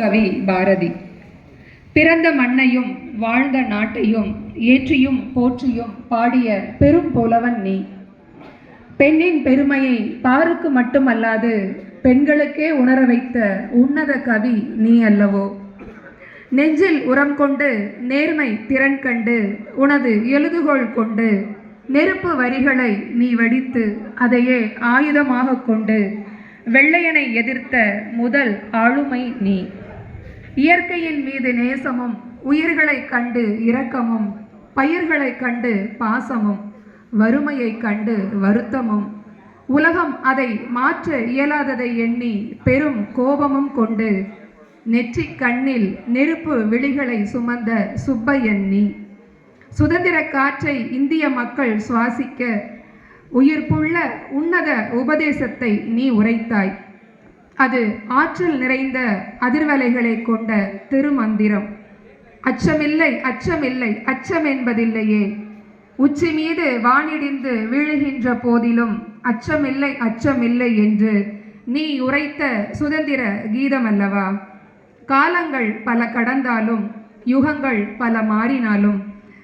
கவி பாரதி. பிறந்த மண்ணையும் வாழ்ந்த நாட்டையும் ஏற்றியும் போற்றியும் பாடிய பெரும் புலவன் நீ. பெண்ணின் பெருமையை பாருக்கு மட்டுமல்லாது பெண்களுக்கே உணர வைத்த உன்னத கவி நீ அல்லவோ. நெஞ்சில் உரம் கொண்டு நேர்மை திறன் கண்டு உனது எழுதுகோள் கொண்டு நெருப்பு வரிகளை நீ வடித்து அதையே ஆயுதமாக கொண்டு வெள்ளையனை எதிர்த்த முதல் ஆளுமை நீ. இயற்கையின் மீது நேசமும் உயிர்களை கண்டு இரக்கமும் பயிர்களை கண்டு பாசமும் வறுமையை கண்டு வருத்தமும். உலகம் அதை மாற்ற இயலாததை எண்ணி பெரும் கோபமும் கொண்டு நெற்றிக் கண்ணில் நெருப்பு விழிகளை சுமந்த சுப்பையன் நீ. சுதந்திர காற்றை இந்திய மக்கள் சுவாசிக்க உயிர்ப்புள்ள உன்னத உபதேசத்தை நீ உரைத்தாய். அது ஆற்றல் நிறைந்த அதிர்வலைகளை கொண்ட திருமந்திரம். அச்சமில்லை அச்சமில்லை அச்சம் என்பதில்லையே உச்சி மீது வானிடிந்து வீழுகின்ற போதிலும் அச்சமில்லை அச்சமில்லை என்று நீ உரைத்த சுதந்திர கீதம் அல்லவா காலங்கள் பல கடந்தாலும் யுகங்கள் பல மாறினாலும்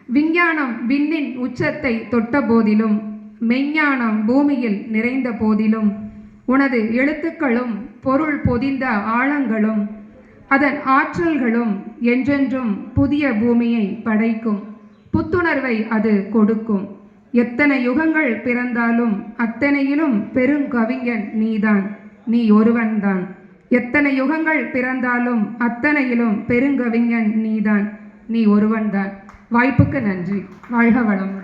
விஞ்ஞானம் விண்ணின் உச்சத்தை தொட்ட போதிலும் மெஞ்ஞானம் பூமியில் நிறைந்த போதிலும் உனது எழுத்துக்களும் பொருள் பொதிந்த ஆழங்களும் அதன் ஆற்றல்களும் என்றென்றும் புதிய பூமியை படைக்கும். புத்துணர்வை அது கொடுக்கும். எத்தனை யுகங்கள் பிறந்தாலும் அத்தனையிலும் பெருங்கவிஞன் நீதான். நீ ஒருவன்தான். எத்தனை யுகங்கள் பிறந்தாலும் அத்தனையிலும் பெருங்கவிஞன் நீதான். நீ ஒருவன்தான். வாய்ப்புக்கு நன்றி. வாழ்க வளம்